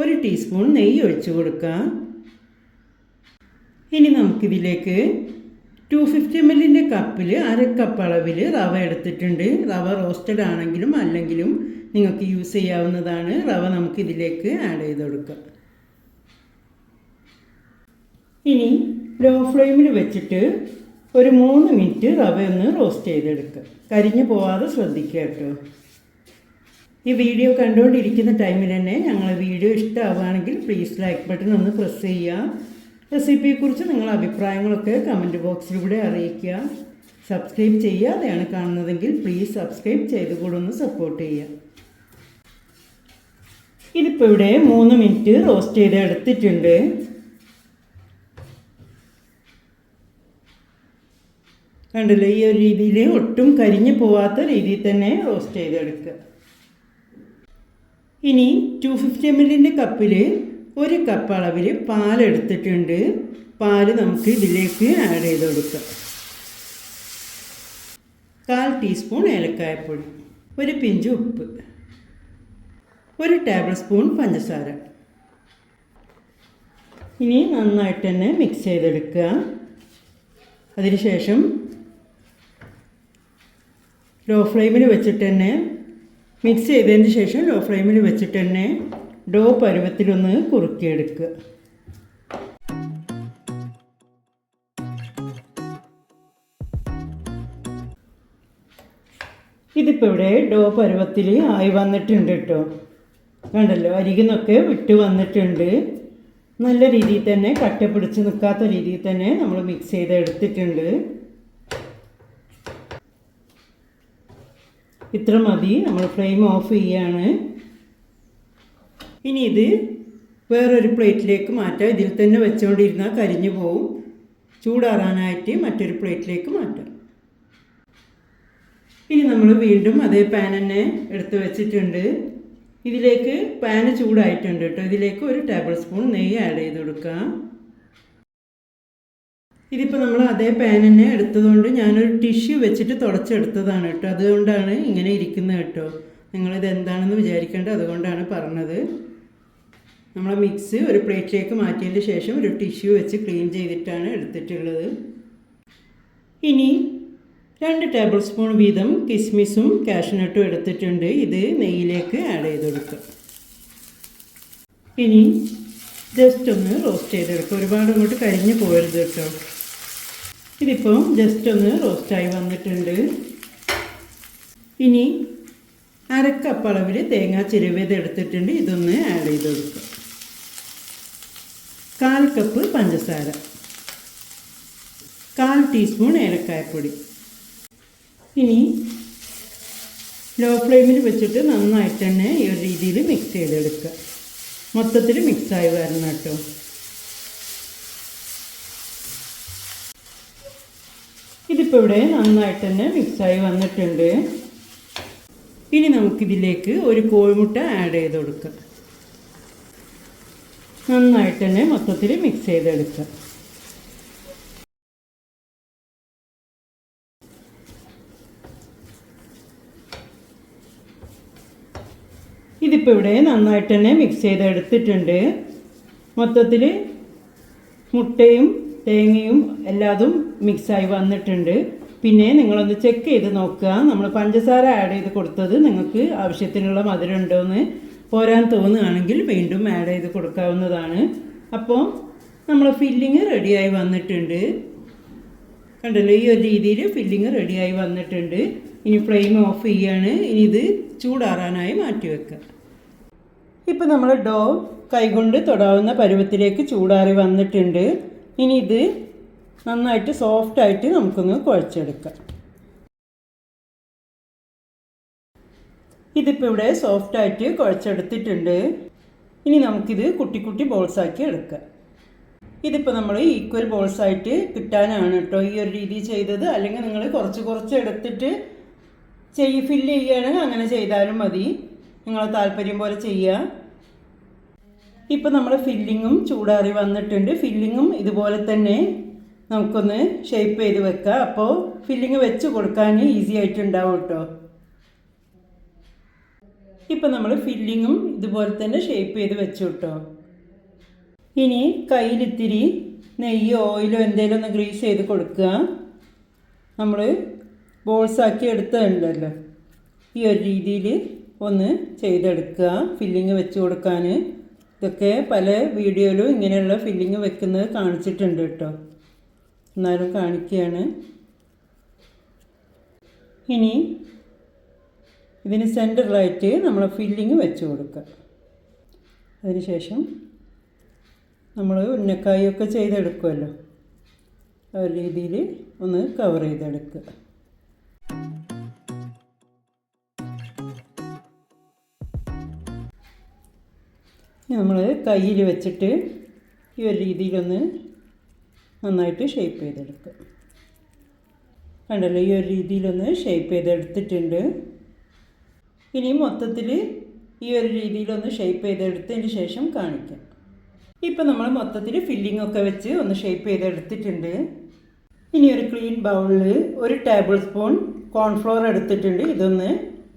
ഒരു ടീസ്പൂൺ നെയ്യ് ഒഴിച്ചു കൊടുക്കാം ഇനി നമുക്കിതിലേക്ക് ടു ഫിഫ്റ്റി എം എല്ലിന്റെ കപ്പിൽ അര കപ്പ് അളവിൽ റവ എടുത്തിട്ടുണ്ട്. റവ റോസ്റ്റഡ് ആണെങ്കിലും അല്ലെങ്കിലും നിങ്ങൾക്ക് യൂസ് ചെയ്യാവുന്നതാണ്. റവ നമുക്കിതിലേക്ക് ആഡ് ചെയ്ത് കൊടുക്കാം ഇനി ലോ ഫ്ലെയിമിൽ വെച്ചിട്ട് ഒരു മൂന്ന് മിനിറ്റ് റവ ഒന്ന് റോസ്റ്റ് ചെയ്തെടുക്കുക. കരിഞ്ഞു പോവാതെ ശ്രദ്ധിക്കുക കേട്ടോ. ഈ വീഡിയോ കണ്ടുകൊണ്ടിരിക്കുന്ന ടൈമിൽ തന്നെ ഞങ്ങൾ വീഡിയോ ഇഷ്ടമാവുകയാണെങ്കിൽ പ്ലീസ് ലൈക്ക് ബട്ടൺ ഒന്ന് പ്രസ് ചെയ്യുക. റെസിപ്പിയെക്കുറിച്ച് നിങ്ങളുടെ അഭിപ്രായങ്ങളൊക്കെ കമന്റ് ബോക്സിലൂടെ അറിയിക്കുക. സബ്സ്ക്രൈബ് ചെയ്യാതെയാണ് കാണുന്നതെങ്കിൽ പ്ലീസ് സബ്സ്ക്രൈബ് ചെയ്ത് കൂടെ ഒന്ന് സപ്പോർട്ട് ചെയ്യുക. ഇതിപ്പോൾ ഇവിടെ മൂന്ന് മിനിറ്റ് റോസ്റ്റ് ചെയ്ത് എടുത്തിട്ടുണ്ട്. കണ്ടില്ലേ? ഈ ഒരു രീതിയിൽ ഒട്ടും കരിഞ്ഞു പോവാത്ത രീതിയിൽ തന്നെ റോസ്റ്റ് ചെയ്തെടുക്കുക. ഇനി ടു ഫിഫ്റ്റി എം എല്ലിന്റെ കപ്പിൽ ഒരു കപ്പ് അളവിൽ പാലെടുത്തിട്ടുണ്ട്. പാൽ നമുക്ക് ഇതിലേക്ക് ആഡ് ചെയ്ത് കൊടുക്കാം. കാൽ ടീസ്പൂൺ ഏലക്കായപ്പൊടി ഒരു പിഞ്ച് ഉപ്പ് ഒരു ടേബിൾ സ്പൂൺ പഞ്ചസാര. ഇനി നന്നായിട്ട് തന്നെ മിക്സ് ചെയ്തെടുക്കുക. അതിനുശേഷം ലോ ഫ്ലെയിമിൽ വെച്ചിട്ട് തന്നെ മിക്സ് ചെയ്തതിന് ശേഷം ലോ ഫ്ലെയിമിൽ വെച്ചിട്ട് തന്നെ ഡോ പരുവത്തിലൊന്ന് കുറുക്കിയെടുക്കുക. ഇതിപ്പോൾ ഇവിടെ ഡോ പരുവത്തിൽ ആയി വന്നിട്ടുണ്ട് കേട്ടോ കണ്ടല്ലോ അരികുന്നൊക്കെ വിട്ട് വന്നിട്ടുണ്ട്. നല്ല രീതിയിൽ തന്നെ കട്ട പിടിച്ച് നിൽക്കാത്ത രീതിയിൽ തന്നെ നമ്മൾ മിക്സ് ചെയ്ത് എടുത്തിട്ടുണ്ട് ഇത്ര മതി. നമ്മൾ ഫ്ലെയിം ഓഫ് ചെയ്യാണ്. ഇനി ഇത് വേറൊരു പ്ലേറ്റിലേക്ക് മാറ്റാം. ഇതിൽ തന്നെ വെച്ചുകൊണ്ടിരുന്നാൽ കരിഞ്ഞു പോവും. ചൂടാറാനായിട്ട് മറ്റൊരു പ്ലേറ്റിലേക്ക് മാറ്റാം. ഇനി നമ്മൾ വീണ്ടും അതേ പാൻ തന്നെ എടുത്ത് വെച്ചിട്ടുണ്ട്. ഇതിലേക്ക് പാന് ചൂടായിട്ടുണ്ട് കേട്ടോ. ഇതിലേക്ക് ഒരു ടേബിൾ സ്പൂൺ നെയ്യ് ആഡ് ചെയ്ത് കൊടുക്കാം. ഇതിപ്പോൾ നമ്മൾ അതേ പാൻ തന്നെ എടുത്തതുകൊണ്ട് ഞാനൊരു ടിഷ്യൂ വെച്ചിട്ട് തുടച്ചെടുത്തതാണ് കേട്ടോ. അതുകൊണ്ടാണ് ഇങ്ങനെ ഇരിക്കുന്നത് കേട്ടോ. നിങ്ങളിത് എന്താണെന്ന് വിചാരിക്കേണ്ടത് അതുകൊണ്ടാണ് പറഞ്ഞത്. നമ്മൾ മിക്സ് ഒരു പ്ലേറ്റിലേക്ക് മാറ്റിയതിന് ശേഷം ഒരു ടിഷ്യൂ വെച്ച് ക്ലീൻ ചെയ്തിട്ടാണ് എടുത്തിട്ടുള്ളത്. ഇനി രണ്ട് ടേബിൾ സ്പൂൺ വീതം കിസ്മിസും കാഷ്നട്ടും എടുത്തിട്ടുണ്ട്. ഇത് നെയ്യിലേക്ക് ആഡ് ചെയ്ത് കൊടുക്കുക ഇനി ജസ്റ്റ് ഒന്ന് റോസ്റ്റ് ചെയ്തെടുക്കുക ഒരുപാട് അങ്ങോട്ട് കരിഞ്ഞു പോരുത് കേട്ടോ. ഇതിപ്പോൾ ജസ്റ്റ് ഒന്ന് റോസ്റ്റായി വന്നിട്ടുണ്ട്. ഇനി അരക്കപ്പ് അളവിൽ തേങ്ങ ചിരവിയത് എടുത്തിട്ടുണ്ട്. ഇതൊന്ന് ആഡ് ചെയ്ത് കൊടുക്കുക കാൽ കപ്പ് പഞ്ചസാര. കാൽ ടീസ്പൂൺ ഏലക്കായപ്പൊടി. ഇനി ലോ ഫ്ലെയിമിൽ വെച്ചിട്ട് നന്നായിട്ട് തന്നെ ഈ ഒരു രീതിയിൽ മിക്സ് ചെയ്തെടുക്കുക. മൊത്തത്തിൽ മിക്സായി വരണം കേട്ടോ. ഇതിപ്പോൾ ഇവിടെ നന്നായിട്ട് തന്നെ മിക്സായി വന്നിട്ടുണ്ട്. ഇനി നമുക്കിതിലേക്ക് ഒരു കോഴിമുട്ട ആഡ് ചെയ്ത് കൊടുക്കാം. നന്നായിട്ട് തന്നെ മൊത്തത്തിൽ മിക്സ് ചെയ്തെടുക്കാം. ഇതിപ്പോൾ ഇവിടെ നന്നായിട്ട് തന്നെ മിക്സ് ചെയ്തെടുത്തിട്ടുണ്ട്. മൊത്തത്തിൽ മുട്ടയും തേങ്ങയും എല്ലാതും മിക്സായി വന്നിട്ടുണ്ട്. പിന്നെ നിങ്ങളൊന്ന് ചെക്ക് ചെയ്ത് നോക്കുക. നമ്മൾ പഞ്ചസാര ആഡ് ചെയ്ത് കൊടുത്തത് നിങ്ങൾക്ക് ആവശ്യത്തിനുള്ള മധുരം ഉണ്ടോയെന്ന് പോരാൻ തോന്നുകയാണെങ്കിൽ വീണ്ടും ആഡ് ചെയ്ത് കൊടുക്കാവുന്നതാണ്. അപ്പോൾ നമ്മൾ ഫില്ലിങ് റെഡിയായി വന്നിട്ടുണ്ട്. കണ്ടല്ലോ ഈ ഒരു രീതിയിൽ ഫില്ലിങ് റെഡിയായി വന്നിട്ടുണ്ട്. ഇനി ഫ്ലെയിം ഓഫ് ചെയ്യാണ്. ഇനി ഇത് ചൂടാറാനായി മാറ്റി വെക്കുക. ഇപ്പോൾ നമ്മൾ ഡോ കൈകൊണ്ട് തൊടാവുന്ന പരുവത്തിലേക്ക് ചൂടാറി വന്നിട്ടുണ്ട്. ഇനി ഇത് നന്നായിട്ട് സോഫ്റ്റായിട്ട് നമുക്കൊന്ന് കുഴച്ചെടുക്കാം. ഇതിപ്പോൾ ഇവിടെ സോഫ്റ്റായിട്ട് കുഴച്ചെടുത്തിട്ടുണ്ട്. ഇനി നമുക്കിത് കുട്ടി കുട്ടി ബോൾസാക്കി എടുക്കാം. ഇതിപ്പോൾ നമ്മൾ ഈക്വൽ ബോൾസായിട്ട് കിട്ടാനാണ് കേട്ടോ ഈ ഒരു രീതി ചെയ്തത്. അല്ലെങ്കിൽ നിങ്ങൾ കുറച്ച് കുറച്ച് എടുത്തിട്ട് ചെയ് ഫില്ല് ചെയ്യുകയാണെങ്കിൽ അങ്ങനെ ചെയ്താലും മതി. നിങ്ങളെ താല്പര്യം പോലെ ചെയ്യുക ഇപ്പം നമ്മൾ ഫില്ലിങ്ങും ചൂടാറി വന്നിട്ടുണ്ട്. ഫില്ലിങ്ങും ഇതുപോലെ തന്നെ നമുക്കൊന്ന് ഷേപ്പ് ചെയ്ത് വെക്കാം. അപ്പോൾ ഫില്ലിങ് വെച്ച് കൊടുക്കാൻ ഈസി ആയിട്ടുണ്ടാവും കേട്ടോ. ഇപ്പം നമ്മൾ ഫില്ലിങ്ങും ഇതുപോലെ തന്നെ ഷേപ്പ് ചെയ്ത് വെച്ചു കേട്ടോ. ഇനി കയ്യിലിത്തിരി നെയ്യോ ഓയിലോ എന്തെങ്കിലും ഒന്ന് ഗ്രീസ് ചെയ്ത് കൊടുക്കുക. നമ്മൾ ബോൾസാക്കി എടുത്തതുണ്ടല്ലോ. ഈ ഒരു രീതിയിൽ ഒന്ന് ചെയ്തെടുക്കുക. ഫില്ലിങ് വെച്ച് കൊടുക്കാൻ. ഇതൊക്കെ പല വീഡിയോയിലും ഇങ്ങനെയുള്ള ഫില്ലിങ് വെക്കുന്നത് കാണിച്ചിട്ടുണ്ട് കേട്ടോ. എന്നാലും കാണിക്കുകയാണ് ഇനി ഇതിന് സെന്ററിലായിട്ട് നമ്മൾ ഫില്ലിങ് വെച്ച് കൊടുക്കുക. അതിനുശേഷം നമ്മൾ ഉന്നക്കായൊക്കെ ചെയ്തെടുക്കുമല്ലോ ആ ഒരു രീതിയിൽ ഒന്ന് കവർ ചെയ്തെടുക്കുക. നമ്മൾ കയ്യിൽ വെച്ചിട്ട് ഈ ഒരു രീതിയിലൊന്ന് നന്നായിട്ട് ഷേപ്പ് ചെയ്തെടുക്കുക കണ്ടല്ലോ ഈ ഒരു രീതിയിലൊന്ന് ഷേപ്പ് ചെയ്തെടുത്തിട്ടുണ്ട്. ഇനി മൊത്തത്തിൽ ഈ ഒരു രീതിയിലൊന്ന് ഷേപ്പ് ചെയ്തെടുത്തതിന് ശേഷം കാണിക്കാം. ഇപ്പം നമ്മൾ മൊത്തത്തിൽ ഫില്ലിംഗ് ഒക്കെ വെച്ച് ഒന്ന് ഷേപ്പ് ചെയ്തെടുത്തിട്ടുണ്ട്. ഇനി ഒരു ക്ലീൻ ബൗളിൽ ഒരു ടേബിൾ സ്പൂൺ കോൺഫ്ലോർ എടുത്തിട്ടുണ്ട്. ഇതൊന്ന്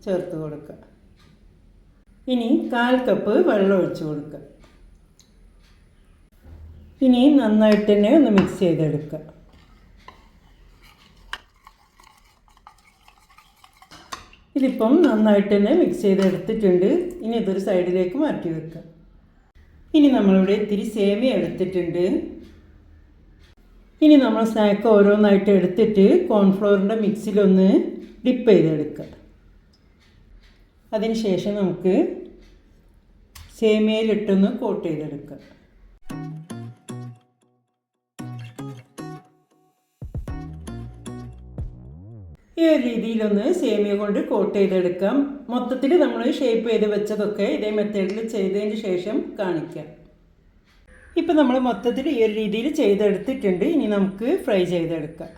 ചേർത്ത് കൊടുക്കുക. ഇനി കാൽ കപ്പ് വെള്ളം ഒഴിച്ച് കൊടുക്കുക. ഇനി നന്നായിട്ട് തന്നെ ഒന്ന് മിക്സ് ചെയ്തെടുക്കുക ഇതിപ്പം നന്നായിട്ട് തന്നെ മിക്സ് ചെയ്തെടുത്തിട്ടുണ്ട്. ഇനി ഇതൊരു സൈഡിലേക്ക് മാറ്റി വെക്കുക ഇനി നമ്മളിവിടെ ഇത്തിരി സേമിയ എടുത്തിട്ടുണ്ട്. ഇനി നമ്മൾ സ്നാക്ക് ഓരോന്നായിട്ട് എടുത്തിട്ട് കോൺഫ്ലോറിന്റെ മിക്സിലൊന്ന് ഡിപ്പ് ചെയ്തെടുക്കുക അതിനുശേഷം നമുക്ക് സേമിയയിലിട്ടൊന്ന് കോട്ട് ചെയ്തെടുക്കുക ഈ രീതിയിലൊന്ന് സേമിയ കൊണ്ട് കോട്ട് ചെയ്തെടുക്കാം. മൊത്തത്തിൽ നമ്മൾ ഷേപ്പ് ചെയ്ത് വെച്ചതൊക്കെ ഇതേ മെത്തേഡിൽ ചെയ്തതിന് ശേഷം കാണിക്കാം. ഇപ്പം നമ്മൾ മൊത്തത്തിൽ ഈ ഒരു രീതിയിൽ ചെയ്തെടുത്തിട്ടുണ്ട്. ഇനി നമുക്ക് ഫ്രൈ ചെയ്തെടുക്കാം.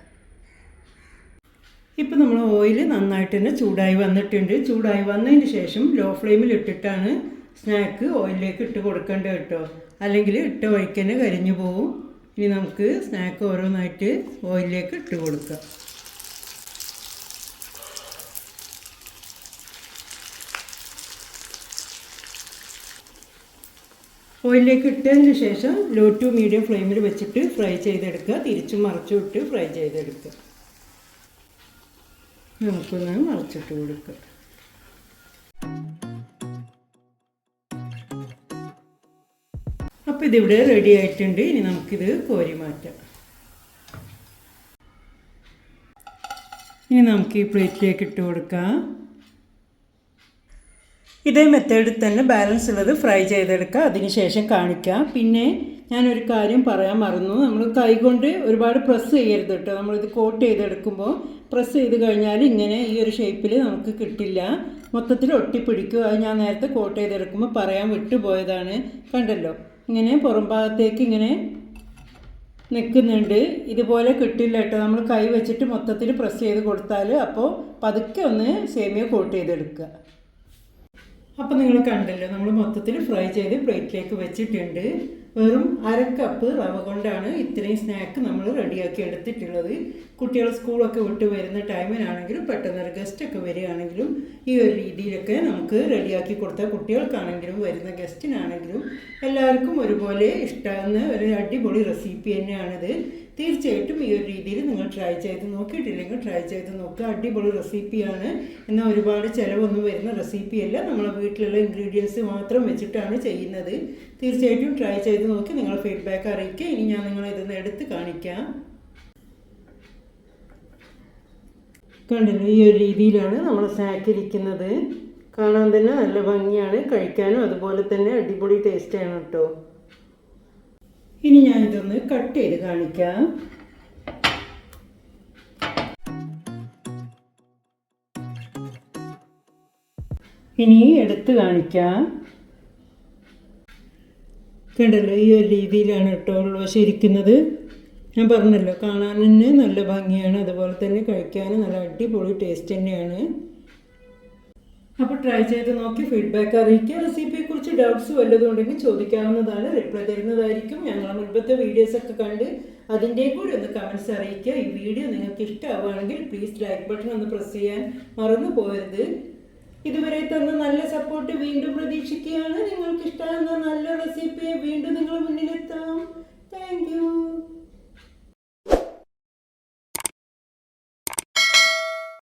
ഇപ്പം നമ്മൾ ഓയിൽ നന്നായിട്ട് തന്നെ ചൂടായി വന്നിട്ടുണ്ട്. ചൂടായി വന്നതിന് ശേഷം ലോ ഫ്ലെയിമിൽ ഇട്ടിട്ടാണ് സ്നാക്ക് ഓയിലിലേക്ക് ഇട്ട് കൊടുക്കേണ്ടത് കേട്ടോ. അല്ലെങ്കിൽ ഇട്ട വഴിക്കന്നെ കരിഞ്ഞു പോവും. ഇനി നമുക്ക് സ്നാക്ക് ഓരോന്നായിട്ട് ഓയിലിലേക്ക് ഇട്ട് കൊടുക്കാം. ഓയിലിലേക്ക് ഇട്ടതിന് ശേഷം ലോ ടു മീഡിയം ഫ്ലെയിമിൽ വെച്ചിട്ട് ഫ്രൈ ചെയ്തെടുക്കുക. തിരിച്ചും മറിച്ചും ഇട്ട് ഫ്രൈ ചെയ്തെടുക്കുക. നമുക്കൊന്ന് മറിച്ചിട്ട് കൊടുക്കുക അപ്പോൾ ഇതിവിടെ റെഡി ആയിട്ടുണ്ട്. ഇനി നമുക്കിത് കോരി മാറ്റാം. ഇനി നമുക്ക് ഈ പ്ലേറ്റിലേക്ക് ഇട്ട് കൊടുക്കാം. ഇതേ മെത്തേഡിൽ തന്നെ ബാലൻസ് ഉള്ളത് ഫ്രൈ ചെയ്തെടുക്കുക അതിനുശേഷം കാണിക്കാം. പിന്നെ ഞാനൊരു കാര്യം പറയാൻ മറന്നു. നമ്മൾ കൈകൊണ്ട് ഒരുപാട് പ്രസ് ചെയ്യരുത് കേട്ടോ നമ്മളിത് കോട്ട് ചെയ്തെടുക്കുമ്പോൾ പ്രസ് ചെയ്ത് കഴിഞ്ഞാൽ ഇങ്ങനെ ഈ ഒരു ഷേപ്പിൽ നമുക്ക് കിട്ടില്ല. മൊത്തത്തിൽ ഒട്ടിപ്പിടിക്കും. അത് ഞാൻ നേരത്തെ കോട്ട് ചെയ്തെടുക്കുമ്പോൾ പറയാൻ വിട്ടുപോയതാണ്. കണ്ടല്ലോ? ഇങ്ങനെ പുറം ഭാഗത്തേക്ക് ഇങ്ങനെ നിൽക്കുന്നുണ്ട്. ഇതുപോലെ കിട്ടില്ല കേട്ടോ നമ്മൾ കൈ വെച്ചിട്ട് മൊത്തത്തിൽ പ്രസ് ചെയ്ത് കൊടുത്താൽ അപ്പോൾ പതുക്കെ ഒന്ന് സേമിയ കോട്ട് ചെയ്തെടുക്കുക. അപ്പോൾ നിങ്ങൾ കണ്ടല്ലോ നമ്മൾ മൊത്തത്തിൽ ഫ്രൈ ചെയ്ത് പ്ലേറ്റിലേക്ക് വെച്ചിട്ടുണ്ട്. വെറും അര കപ്പ് റവ കൊണ്ടാണ് ഇത്രയും സ്നാക്ക് നമ്മൾ റെഡിയാക്കി എടുത്തിട്ടുള്ളത്. കുട്ടികൾ സ്കൂളൊക്കെ വിട്ട് വരുന്ന ടൈമിനാണെങ്കിലും പെട്ടെന്നൊരു ഗസ്റ്റൊക്കെ വരികയാണെങ്കിലും ഈ ഒരു രീതിയിലൊക്കെ നമുക്ക് റെഡിയാക്കി കൊടുത്താൽ കുട്ടികൾക്കാണെങ്കിലും വരുന്ന ഗസ്റ്റിനാണെങ്കിലും എല്ലാവർക്കും ഒരുപോലെ ഇഷ്ടമാകുന്ന ഒരു അടിപൊളി റെസിപ്പി തന്നെയാണിത്. തീർച്ചയായിട്ടും ഈ ഒരു രീതിയിൽ നിങ്ങൾ ട്രൈ ചെയ്ത് നോക്കിയിട്ടില്ലെങ്കിൽ ട്രൈ ചെയ്ത് നോക്കുക അടിപൊളി റെസിപ്പിയാണ് എന്നാൽ ഒരുപാട് ചിലവൊന്നും വരുന്ന റെസിപ്പിയല്ല നമ്മളെ വീട്ടിലുള്ള ഇൻഗ്രീഡിയൻസ് മാത്രം വെച്ചിട്ടാണ് ചെയ്യുന്നത്. തീർച്ചയായിട്ടും ട്രൈ ചെയ്ത് നോക്കി നിങ്ങൾ ഫീഡ്ബാക്ക് അറിയിക്കുക. ഇനി ഞാൻ നിങ്ങളെ ഇതൊന്ന് എടുത്ത് കാണിക്കാം. കണ്ടില്ലേ? ഈ ഒരു രീതിയിലാണ് നമ്മൾ സ്നാക്ക് ഇരിക്കുന്നത്. കാണാൻ തന്നെ നല്ല ഭംഗിയാണ്. കഴിക്കാനും അതുപോലെ തന്നെ അടിപൊളി ടേസ്റ്റാണ് കേട്ടോ. ഇനി ഞാൻ ഇതൊന്ന് കട്ട് ചെയ്ത് കാണിക്കാം. ഇനി എടുത്ത് കാണിക്കാം. കണ്ടല്ലോ ഈ ഒരു രീതിയിലാണ് കേട്ടോ ഉൾവശം ഇരിക്കുന്നത് ഞാൻ പറഞ്ഞല്ലോ കാണാൻ തന്നെ നല്ല ഭംഗിയാണ്. അതുപോലെ തന്നെ കഴിക്കാനും നല്ല അടിപൊളി ടേസ്റ്റ് തന്നെയാണ്. അപ്പോൾ ട്രൈ ചെയ്ത് നോക്കി ഫീഡ്ബാക്ക് അറിയിക്കുക. റെസിപ്പിയെ കുറിച്ച് ഡൗട്ട്സ് വല്ലതും ഉണ്ടെങ്കിൽ ചോദിക്കാവുന്നതാണ്. റിപ്ലൈ തരുന്നതായിരിക്കും. ഞങ്ങൾ മുൻപത്തെ വീഡിയോസ് ഒക്കെ കണ്ട് അതിന്റെ കൂടി ഒന്ന് കമൻസ് അറിയിക്കുക. ഈ വീഡിയോ നിങ്ങൾക്ക് ഇഷ്ടമാവുകയാണെങ്കിൽ പ്ലീസ് ലൈക്ക് ബട്ടൺ ഒന്ന് പ്രസ് ചെയ്യാൻ മറന്നു പോകരുത്. ഇതുവരെ തന്ന നല്ല സപ്പോർട്ട് വീണ്ടും പ്രതീക്ഷിക്കുകയാണ്. നിങ്ങൾക്ക് ഇഷ്ടമാകുന്ന നല്ല റെസിപ്പിയെ വീണ്ടും നിങ്ങൾ മുന്നിൽ